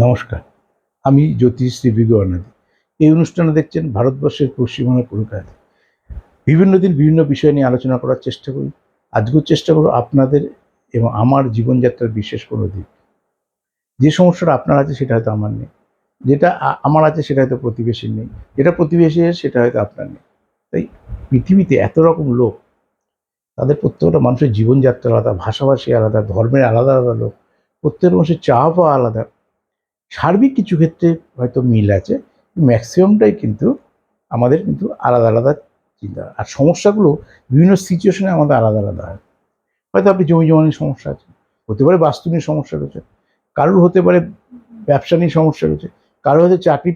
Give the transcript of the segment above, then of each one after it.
নমস্কার, আমি জ্যোতিষ বিগনাদি এই অনুষ্ঠানে দেখছেন ভারতবর্ষের পশ্চিমবঙ্গের কলকাতা বিভিন্ন দিন বিভিন্ন বিষয় নিয়ে আলোচনা করার চেষ্টা করি। আজকেও চেষ্টা করব আপনাদের এবং আমার জীবনযাত্রার বিশেষ কোনো দিক। যে সমস্যাটা আপনার আছে সেটা হয়তো আমার নেই। যেটা আমার আছে সেটা হয়তো প্রতিবেশীর নেই। যেটা প্রতিবেশীর সেটা হয়তো আপনার নেই। তাই পৃথিবীতে এত রকম লোক, তাদের প্রত্যেকটা মানুষের জীবনযাত্রা আলাদা, ভাষাভাষী আলাদা, ধর্মের আলাদা আলাদা লোক প্রত্যেক মানুষের চা পাওয়া আলাদা। সার্বিক কিছু ক্ষেত্রে হয়তো মিল আছে ম্যাক্সিমামটাই কিন্তু আমাদের কিন্তু আলাদা আলাদা চিন্তা। আর সমস্যাগুলো বিভিন্ন সিচুয়েশনে আমাদের আলাদা আলাদা হয়। হয়তো আপনি জমি জমা নিয়ে সমস্যা আছে, হতে পারে বাস্তু নিয়ে সমস্যা রয়েছে, কারোর হতে পারে ব্যবসা নিয়ে সমস্যা রয়েছে কারোর হয়তো চাকরি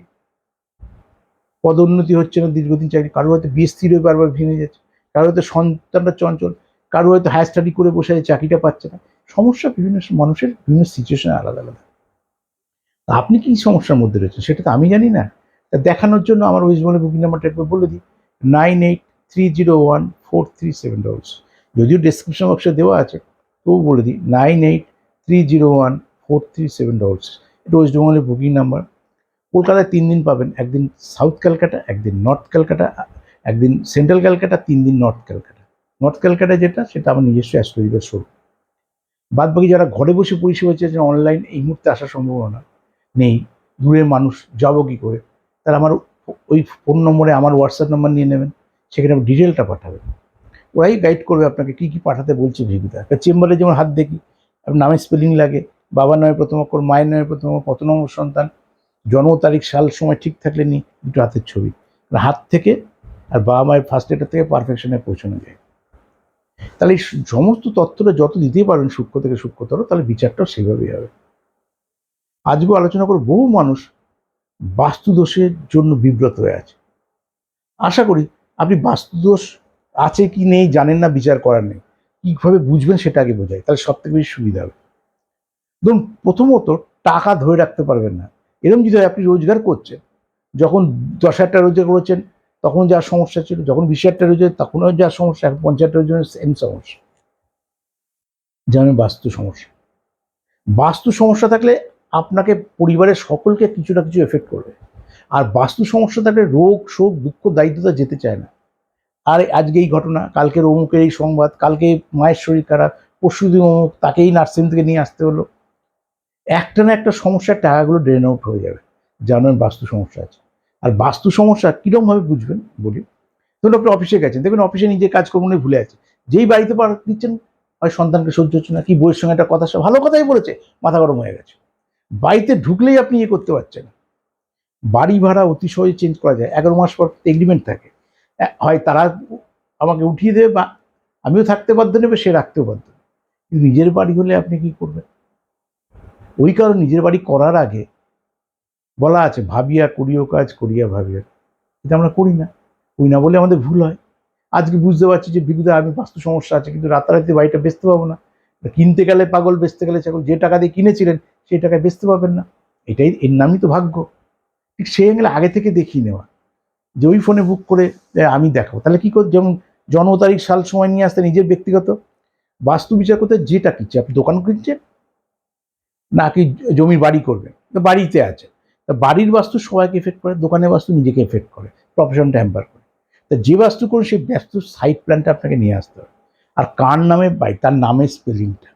পদোন্নতি হচ্ছে না দীর্ঘদিন চাকরি কারোর হয়তো বিয়ে স্থির হয়ে বারবার ভেঙে যাচ্ছে কারোর হয়তো সন্তানটা চঞ্চল কারোর হয়তো হায়ার স্টাডি করে বসে চাকরিটা পাচ্ছে না। সমস্যা বিভিন্ন মানুষের বিভিন্ন সিচুয়েশনে আলাদা আলাদা। আপনি কি সমস্যার মধ্যে রয়েছেন? সেটা তো আমি জানি না। দেখানোর জন্য আমার ওয়েস্ট বেঙ্গলের বুকিং নাম্বারটা একবার বলে দিই। Nine eight three zero one four three seven doubles যদিও ডেসক্রিপশন বক্সে দেওয়া আছে তবু বলে দিই nine eight three zero one four three seven doubles এটা ওয়েস্ট বেঙ্গলের বুকিং নাম্বার কলকাতায় তিন দিন পাবেন, একদিন সাউথ ক্যালকাটা একদিন নর্থ ক্যালকাটা একদিন সেন্ট্রাল ক্যালকাটা তিন দিন নর্থ ক্যালকাটা নর্থ ক্যালকাটা যেটা, সেটা আমার নিজস্ব অ্যাস্ট্রোলজিক্যাল শো বাদ বাকি যারা ঘরে বসে পরিষেবা চেয়েছেন অনলাইন এই মুহূর্তে আসার সম্ভাবনা। নেই। দূরের মানুষ যাব কী করে? তাহলে আমার ওই ফোন নম্বরে আমার হোয়াটসঅ্যাপ নাম্বার নিয়ে নেবেন সেখানে ডিটেলটা পাঠাবেন। ওরাই গাইড করবে আপনাকে কী কী পাঠাতে বলছে ভিভিতে একটা চেম্বারে যেমন হাত দেখি নামে স্পেলিং লাগে বাবার নামে প্রথম অক্ষর মায়ের নামে প্রথম অক্ষর, কত নম্বর সন্তান জন্ম তারিখ সাল সময় ঠিক থাকলে নি দুটো হাতের ছবি। আর হাত থেকে আর বাবা মায়ের ফার্স্ট লেটার থেকে পারফেকশনে পৌঁছানো যায়। তাহলে এই সমস্ত তথ্যটা যত দিতেই পারবেন সূক্ষ্ম থেকে সূক্ষ্মতর তাহলে বিচারটাও সেভাবেই হবে। আজকেও আলোচনা করে বহু মানুষ বাস্তুদোষের জন্য বিব্রত হয়ে আছে। আশা করি আপনি বাস্তুদোষ আছে কি নেই জানেন না, বিচার করার নেই। কীভাবে বুঝবেন সেটা আগে বোঝায় তাহলে সব থেকে বেশি সুবিধা হবে। ধরুন, প্রথমত টাকা ধরে রাখতে পারবেন না। এরকম যদি আপনি রোজগার করছেন, যখন দশ হাজার টাকা রোজগার করেছেন, তখন যা সমস্যা ছিল, যখন বিশ হাজার টাকা রোজগার তখনও যা সমস্যা, এখন পঞ্চাশ টাকার জন্য সেম সমস্যা। যেমন বাস্তু সমস্যা। বাস্তু সমস্যা থাকলে আপনাকে পরিবারের সকলকে কিছু না কিছু এফেক্ট করবে। আর বাস্তু সমস্যা থাকলে রোগ, শোক, দুঃখ দায়িত্বতা যেতে চায় না। আর, আজকে এই ঘটনা কালকের অমুকের এই সংবাদ, কালকে মায়ের শরীর খারাপ, পরশু দিন অমুক, তাকেই নার্সিং থেকে নিয়ে আসতে হলো। একটা না একটা সমস্যার টাকাগুলো ড্রেন আউট হয়ে যাবে। জানেন বাস্তু সমস্যা আছে। আর বাস্তু সমস্যা কীরকমভাবে বুঝবেন? বলি। ধরুন আপনি অফিসে গেছেন দেখবেন অফিসে নিজে কাজকর্ম নিয়ে ভুলে আছে। যেই বাড়িতে পার দিচ্ছেন, হয় সন্তানকে সহ্য হচ্ছে না, কি বইয়ের সঙ্গে একটা কথা, ভালো কথাই বলেছে, মাথা গরম হয়ে গেছে। বাড়িতে ঢুকলেই আপনি ইয়ে করতে পারছেন বাড়ি ভাড়া অতি সহজে চেঞ্জ করা যায়। এগারো মাস পর এগ্রিমেন্ট থাকে। হয় তারা আমাকে উঠিয়ে দেবে বা আমিও থাকতে বাধ্য নেবে, সে রাখতেও বাধ্য কিন্তু নিজের বাড়ি হলে আপনি কি করবেন? ওই কারণে নিজের বাড়ি করার আগে বলা আছে, ভাবিয়া করিও কাজ, করিয়া ভাবিয়া কিন্তু আমরা করি না। করি না বলে আমাদের ভুল হয়। আজকে বুঝতে পারছি যে বিরুদ্ধে আমি বাস্তু সমস্যা আছে, কিন্তু রাতারাতি বাড়িটা বেচতে পাবো না। কিনতে গেলে পাগল, বেচতে গেলে ছাগল, যে টাকা দিয়ে কিনেছিলেন সেই টাকায় বেচতে পারবেন না। এটাই এর নামই তো ভাগ্য। ঠিক সেই অ্যাঙ্গেলে আগে থেকে দেখিয়ে নেওয়া। যে ওই ফোনে বুক করে আমি দেখাবো। তাহলে কি কর, যেমন জন্ম তারিখ, সাল, সময় নিয়ে আসতে নিজের ব্যক্তিগত। বাস্তু বিচার করতে যেটা কিনছে, আপনি দোকান কিনছেন? নাকি জমির বাড়ি করবেন? তো বাড়িতে আছে। তা বাড়ির বাস্তু সবাইকে এফেক্ট করে, দোকানের বাস্তু নিজেকে এফেক্ট করে প্রফেশনটা হ্যাম্পার করে। তা যে বাস্তু করুন সেই বাস্তু সাইড প্ল্যানটা আপনাকে নিয়ে আসতে হবে। আর কার নামে বাই তার নামের স্পেলিংটা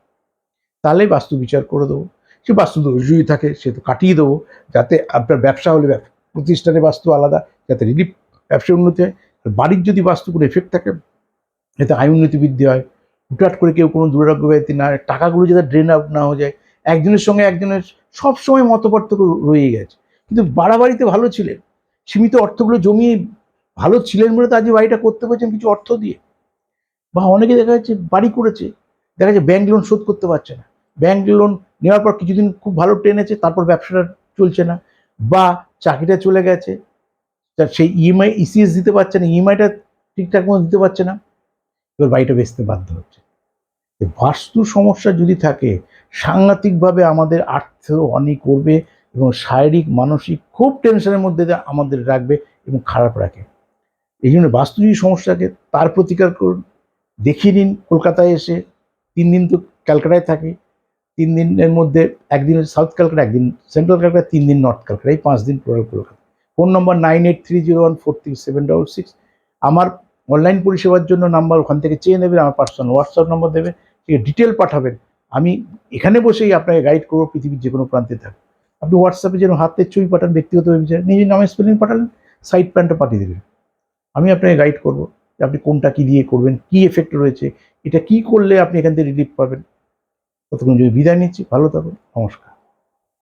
তাহলে বাস্তু বিচার করে দেবো। সে বাস্তু দোষ থাকে, সে তো কাটিয়ে দেবো, যাতে আপনার ব্যবসা হলে প্রতিষ্ঠানের বাস্তু আলাদা, যাতে রিলিফ ব্যবসার উন্নতি হয়। আর বাড়ির যদি বাস্তু কোনো এফেক্ট থাকে, যাতে আয় উন্নতি বৃদ্ধি হয়, হুটহাট করে কেউ কোনো দুরারোগ্য ব্যাধি না, টাকাগুলো যাতে ড্রেন আউট না হয়ে যায়, একজনের সঙ্গে একজনের সব সময় মতপার্থক্য রয়ে গেছে। কিন্তু বাড়াবাড়িতে ভালো ছিলেন, সীমিত অর্থগুলো জমিয়ে ভালো ছিলেন বলে তো আজ বাড়িটা করতে পেরেছেন কিছু অর্থ দিয়ে। বা অনেকে দেখা যাচ্ছে বাড়ি করেছে, দেখা যাচ্ছে ব্যাংক লোন শোধ করতে পারছে না। ব্যাংক লোন নেওয়ার পর কিছুদিন খুব ভালো ট্রেন টেনেছে তারপর ব্যবসাটা চলছে না বা চাকরিটা চলে গেছে। তা সেই ইএমআই ইসিএস দিতে পারছে না ইএমআইটা ঠিকঠাক মতো দিতে পারছে না। এবার বাড়িটা বেচতে বাধ্য হচ্ছে। বাস্তু সমস্যা যদি থাকে, সাংঘাতিকভাবে আমাদের আর্থ হানি করবে এবং শারীরিক, মানসিক খুব টেনশনের মধ্যে আমাদের রাখবে এবং খারাপ রাখে। এই জন্য বাস্তু যদি সমস্যাকে তার প্রতিকার করুন, দেখিয়ে নিন, কলকাতায় এসে, তিন দিন তো ক্যালকাটায় থাকি তিন দিনের মধ্যে একদিন সাউথ ক্যালকাটা একদিন সেন্ট্রাল ক্যালকাটা তিন দিন নর্থ ক্যালকাটা এই পাঁচ দিন total Kolkata. Phone number nine eight three zero one four three seven double six আমার অনলাইন পরিষেবার জন্য নাম্বার ওখান থেকে চেয়ে নেবেন, আমার পার্সোনাল হোয়াটসঅ্যাপ নম্বর দেবেন, ঠিক ডিটেল পাঠাবেন। আমি এখানে বসেই আপনাকে গাইড করব পৃথিবীর যে কোনো প্রান্তে থাকুন আপনি হোয়াটসঅ্যাপে যেন হাতে চুই পাঠান ব্যক্তিগতভাবে বিচার নিজের নামে স্পেলিং পাঠালেন সাইড প্যান্টটা পাঠিয়ে দেবেন আমি আপনাকে গাইড করব যে আপনি কোনটা কী দিয়ে করবেন, কী এফেক্ট রয়েছে, এটা কী করলে আপনি এখান থেকে রিলিফ পাবেন। ততক্ষণ যদি বিদায় নিচ্ছি ভালো থাকুন নমস্কার।